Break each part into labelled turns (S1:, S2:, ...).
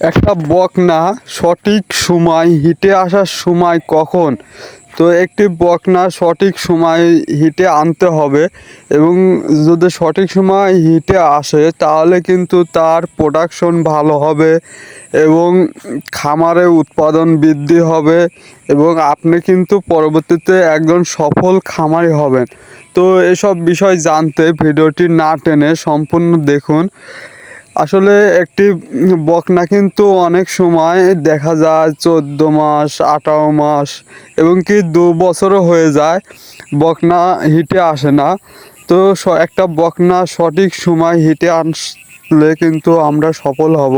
S1: একটা বকনা সঠিক সময়, হিটে আসার সময় কখন? তো একটি বকনা সঠিক সময় হিটে আনতে হবে এবং যদি সঠিক সময় হিটে আসে, তাহলে কিন্তু তার প্রোডাকশন ভালো হবে এবং খামারে উৎপাদন বৃদ্ধি হবে এবং আপনি কিন্তু পরবর্তীতে একজন সফল খামারি হবেন। তো এসব বিষয় জানতে ভিডিওটি না টেনে সম্পূর্ণ দেখুন। আসলে একটি বকনা কিন্তু অনেক সময় দেখা যায় চোদ্দ মাস, আঠারো মাস এবং কি দু বছরও হয়ে যায় বকনা হিটে আসে না। তো একটা বকনা সঠিক সময় হিটে আনলে কিন্তু আমরা সফল হব।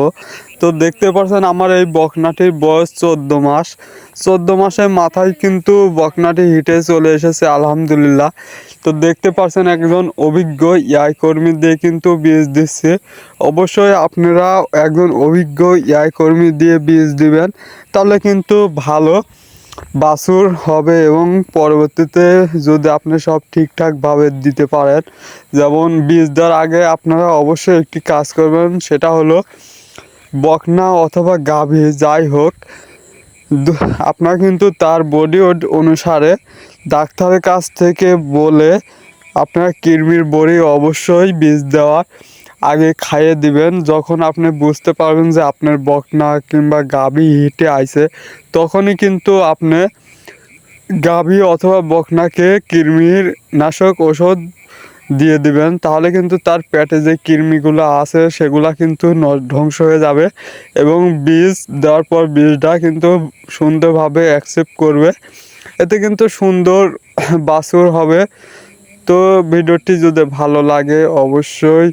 S1: তো দেখতে পাচ্ছেন আমার এই বকনাটির বয়স চোদ্দ মাস। চোদ্দ মাসের মাথায় কিন্তু বকনাটি হিটে চলে এসেছে, আলহামদুলিল্লাহ। তো দেখতে পাচ্ছেন একজন অভিজ্ঞ ইয়াই কর্মী দিয়ে কিন্তু বীজ দিচ্ছে। অবশ্যই আপনারা একজন অভিজ্ঞ ইয়াই কর্মী দিয়ে বীজ দিবেন, তাহলে কিন্তু ভালো। বাছুর হবে এবং পরবর্তীতে যদি আপনি সব ঠিকঠাকভাবে দিতে পারেন, যেমন বীজ দেওয়ার আগে আপনারা অবশ্যই একটি কাজ করবেন, সেটা হলো বকনা অথবা গাভী যাই হোক আপনার কিন্তু তার বডি অনুসারে ডাক্তারের কাছ থেকে বলে আপনার কৃমির বড়ি অবশ্যই বীজ দেওয়ার আগে খাইয়ে দিবেন। যখন আপনি বুঝতে পারবেন যে আপনার বকনা কিংবা গাভী হিটে আইছে, তখনই কিন্তু আপনি গাভী অথবা বকনাকে কৃমির নাশক ওষুধ দিয়ে দিবেন। তাহলে কিন্তু তার পেটে যে কৃমিগুলো আছে, সেগুলা কিন্তু ধ্বংস হয়ে যাবে এবং বীজ দেওয়ার পর বীজটা কিন্তু সুন্দরভাবে অ্যাকসেপ্ট করবে। এতে কিন্তু সুন্দর বাছুর হবে। তো ভিডিওটি যদি ভালো লাগে অবশ্যই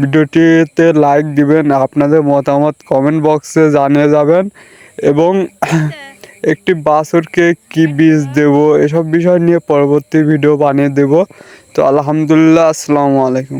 S1: ভিডিওটিতে লাইক দিবেন আপনাদের মতামত কমেন্ট বক্সে জানিয়ে যাবেন এবং একটি বাছুরকে কি বীজ দেব এসব বিষয় নিয়ে পরবর্তী ভিডিও বানিয়ে দেব। তো আলহামদুলিল্লাহ আসসালামু আলাইকুম।